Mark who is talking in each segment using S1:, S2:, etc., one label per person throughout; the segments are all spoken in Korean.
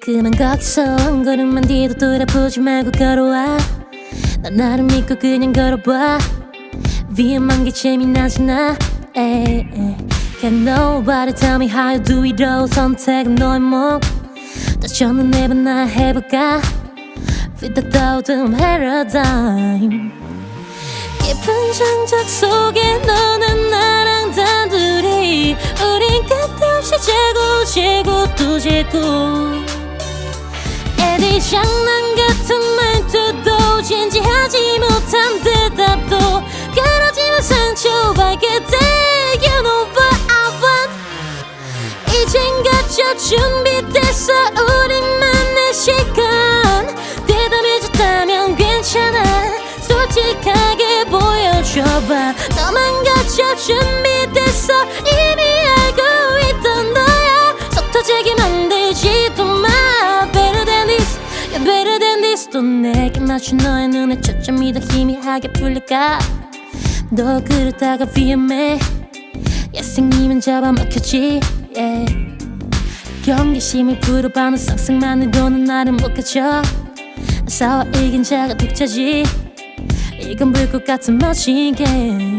S1: 그만 거기서 한 걸음만 뒤도 돌아보지 말고 걸어와. 난 나를 믿고 그냥 걸어봐. 위험한 게 재미나진 않아 에이, 에이. Can nobody tell me how you do it all. 선택은 너의 목 다시 어느 내번 나 해볼까? With the thousand paradigm 깊은 장작 속에 너는 나랑 단둘이. 우린 끝없이 재고 재고 또 재고 애들 장난 같은 말투도 진지하지 못한 대답도 그러지만 상처받게 돼 You know what I want 이젠 갖춰 준비됐어 우리만의 시간. 대답해줬다면 괜찮아. 솔직하게 보여줘봐. 너만 갖춰 준비됐어 또 내게 맞춘 너의 눈에 초점이 더 희미하게 풀릴까? 너 그러다가 위험해. 야생이면 잡아먹혔지. Yeah. 경계심을 불어봐는 상상만으로는 나를 못 가져. 싸워 이긴 자가 독자지. 이건 불꽃 같은 멋진 게임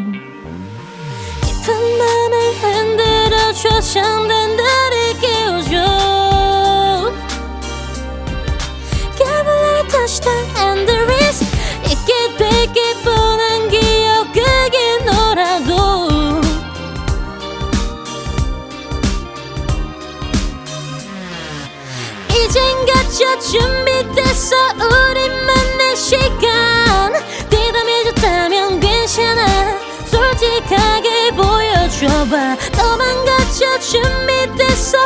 S1: 이젠 갖춰 준비됐어. 우리만의 시간. 대담해줬다면 괜찮아. 솔직하게 보여줘봐. 너만 갖춰 준비됐어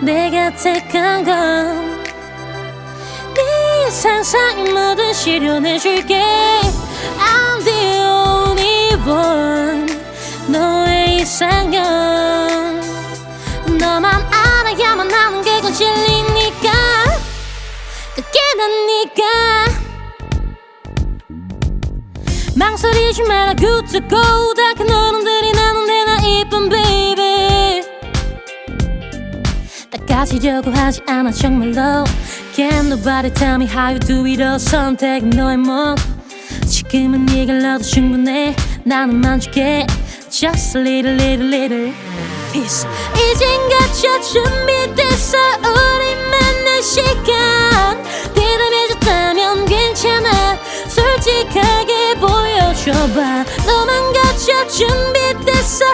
S1: 내가 택한 건 네 상상이 모두 실현해줄게. I'm the only one 너의 이상형. 너만 알아야만 하는 게건 진리니까. 그게 난 니가 망설이지 마라 good to go 다 큰 어른들이 나는데 나 이쁜 baby. 다 가지려고 하지 않아 정말로. Can nobody tell me how you do it all. 선택 너의 목 지금은 네가 넣어도 충분해. 나는 만족해. Just a little little little piece. 이젠 갖춰 준비됐어. 우리만의 시간. 대답해줬다면 괜찮아. 솔직하게 보여줘봐. 너만 갖춰 준비됐어